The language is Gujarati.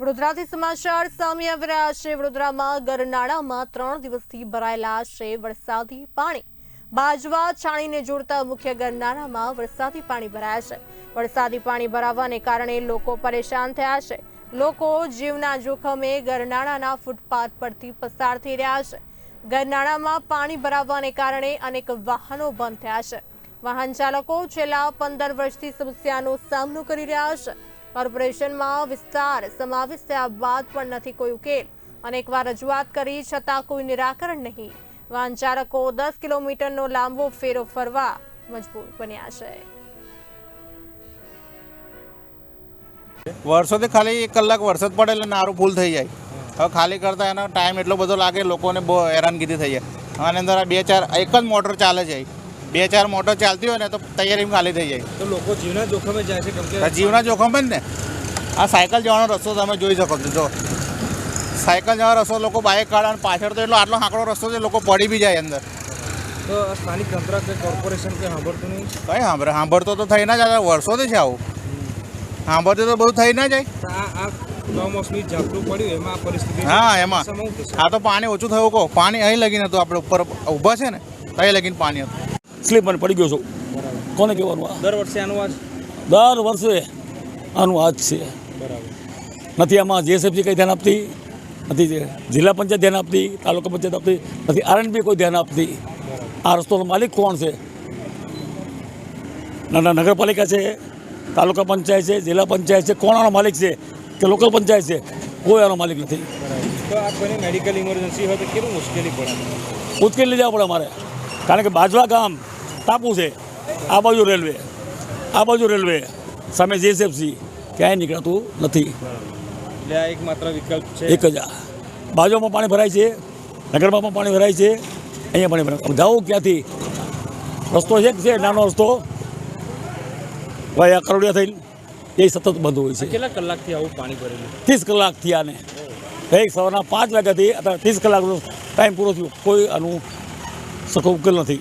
વડોદરાથી સમાચાર, સામે આવી રહ્યા છે. વડોદરામાં ગરનાળામાં ત્રણ દિવસથી ભરાયેલા છે વરસાદી પાણી. બાજવા, છાણીને જોડતા મુખ્ય ગરનાળામાં વરસાદી પાણી ભરાયા છે. વરસાદી પાણી ભરાવાને કારણે લોકો પરેશાન થયા છે. લોકો જીવના જોખમે ગરનાળાના ફૂટપાથ પરથી પસાર થઈ રહ્યા છે. ગરનાળામાં પાણી ભરાવાને કારણે અનેક વાહનો બંધ થયા છે. વાહન ચાલકો છેલ્લા પંદર વર્ષથી સમસ્યાનો સામનો કરી રહ્યા છે. કોર્પોરેશનમાં વિસ્તાર સમાવેશ થયા બાદ પણ નથી કોઈ ઉકેલ. અનેકવાર રજૂઆત કરી છતાં કોઈ નિરાકરણ નહીં. વાહનચાલકો દસ કિલોમીટરનો લાંબો ફેરો ફરવા મજબૂર બન્યા છે. વર્ષોથી ખાલી એક કલાક વરસાદ પડે એટલે નારું ફૂલ થઈ જાય. હવે ખાલી કરતા એનો ટાઈમ એટલો બધો લાગે લોકોને બહુ હેરાનગીરી થઈ જાય. આની અંદર બે ચાર એક જ મોટર ચાલે છે. બે ચાર મોટર ચાલતી હોય ને તો તૈયારી ખાલી થઈ જાય. તો લોકો જીવના જોખમે જાય છે કેમ કે જીવના જોખમ જ ને. આ સાયકલ જવાનો રસ્તો તમે જોઈ શકો છો જો. સાયકલ જવાનો રસ્તો લોકો બાઇક કાઢે અને પાછળ તો એટલો આટલો આંકડો રસ્તો છે લોકો પડી બી જાય અંદર. તો સ્થાનિક તંત્ર કે કોર્પોરેશન કે સાંભળતું નહીં? કઈ સાંભળે સાંભળતો તો થઈ ના જાય વર્ષોથી છે આવું. સાંભળતું તો બધું થઈ ના જાય. આ કમોસમી ઝાપટું પડ્યું એમાં આ પરિસ્થિતિ હા, એમાં. આ તો પાણી ઓછું થયું કહો પાણી અહીં લગીને હતું આપણે ઉપર ઊભા છે ને અહીં લગીને પાણી હતું. સ્લીપ મને પડી ગયો છું. કોને કહેવાનું દર વર્ષે આનું આજ? દર વર્ષે આનું આજ છે. નથી આમાં જીએસએફસી કંઈ ધ્યાન આપતી? નથી જિલ્લા પંચાયત ધ્યાન આપતી તાલુકા પંચાયત આપતી? નથી આરએનબી કોઈ ધ્યાન આપતી? આ રસ્તોનો માલિક કોણ છે? નાના નગરપાલિકા છે તાલુકા પંચાયત છે જિલ્લા પંચાયત છે કોણ આનો માલિક છે? કે લોકલ પંચાયત છે? કોઈ આનો માલિક નથી. મેડિકલ ઇમરજન્સી હોય તો કેટલું મુશ્કેલી પડે? ઉચકેલી જવા પડે અમારે. કારણ કે બાજવા ગામ ટાપુ છે આ બાજુ રેલવે આ બાજુ રેલવે. સામે જીએસએફસી ક્યાંય નીકળાતું નથી. એટલે આ એક માત્ર વિકલ્પ છે. એક જ બાજુમાં પાણી ભરાય છે નગરમાં પણ પાણી ભરાય છે અહીંયા પાણી ભરાય. જાઉં ક્યાંથી? રસ્તો છે છે? નાનો રસ્તો? ભાઈ આ કરોડિયા થઈને એ સતત બંધ હોય છે. કેટલા કલાકથી આવું પાણી ભરેલું? ત્રીસ કલાકથી આને. એક સવારના પાંચ વાગ્યાથી અત્યારે ત્રીસ કલાકનો ટાઈમ પૂરો થયો. કોઈ આનું સખો ઉકેલ નથી.